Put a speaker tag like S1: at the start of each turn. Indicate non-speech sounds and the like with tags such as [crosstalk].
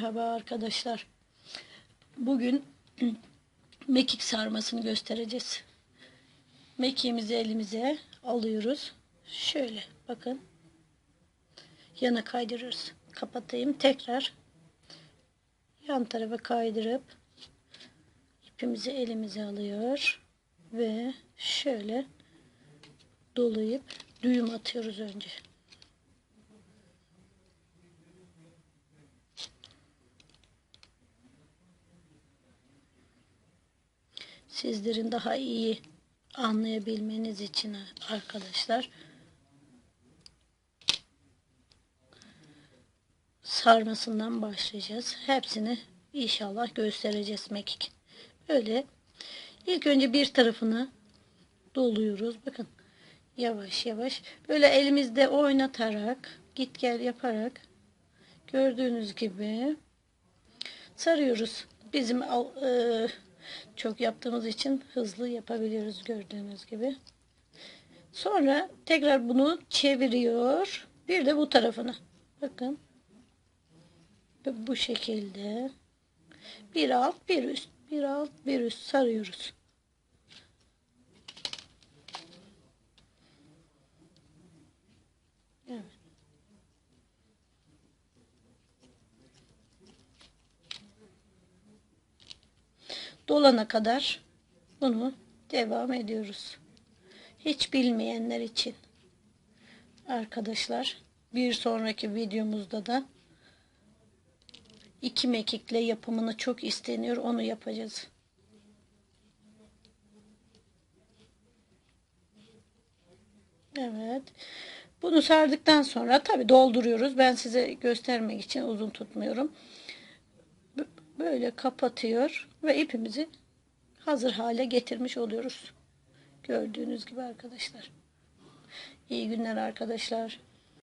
S1: Merhaba arkadaşlar. Bugün [clears throat] mekik sarmasını göstereceğiz. Mekiğimizi elimize alıyoruz. Şöyle bakın. Yana kaydırıyoruz. Kapatayım. Tekrar yan tarafa kaydırıp ipimizi elimize alıyor ve şöyle dolayıp düğüm atıyoruz önce. Sizlerin daha iyi anlayabilmeniz için arkadaşlar sarmasından başlayacağız. Hepsini inşallah göstereceğiz mekik. Böyle ilk önce bir tarafını doluyoruz. Bakın yavaş yavaş böyle elimizde oynatarak git gel yaparak gördüğünüz gibi sarıyoruz. Bizim e, çok yaptığımız için hızlı yapabiliyoruz gördüğünüz gibi. Sonra tekrar bunu çeviriyor. Bir de bu tarafını. Bakın. Bu şekilde. Bir alt bir üst. Bir alt bir üst sarıyoruz. Evet. Dolana kadar bunu devam ediyoruz. Hiç bilmeyenler için. Arkadaşlar bir sonraki videomuzda da iki mekikle yapımını çok isteniyor. Onu yapacağız. Evet. Bunu sardıktan sonra tabi dolduruyoruz. Ben size göstermek için uzun tutmuyorum böyle kapatıyor ve ipimizi hazır hale getirmiş oluyoruz. Gördüğünüz gibi arkadaşlar. İyi günler arkadaşlar.